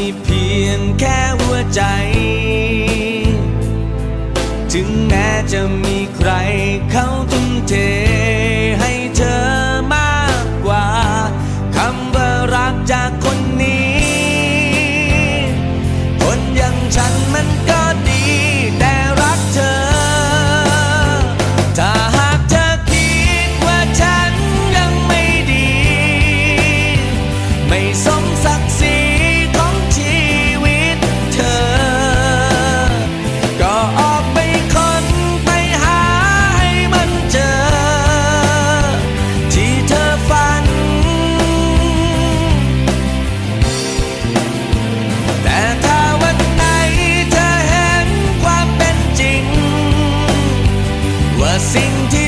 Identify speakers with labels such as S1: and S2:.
S1: ี ถึงแม้จะมีใครเขาทุ่มเทให้เธอมากกว่าคำว่ารักจากคนนี้ คนอย่างฉันมันก็ดีแต่รักเธอ ถ้าหากเธอคิดว่าฉันยังไม่ดี ไม่สมศัก สิ่งที่เธอ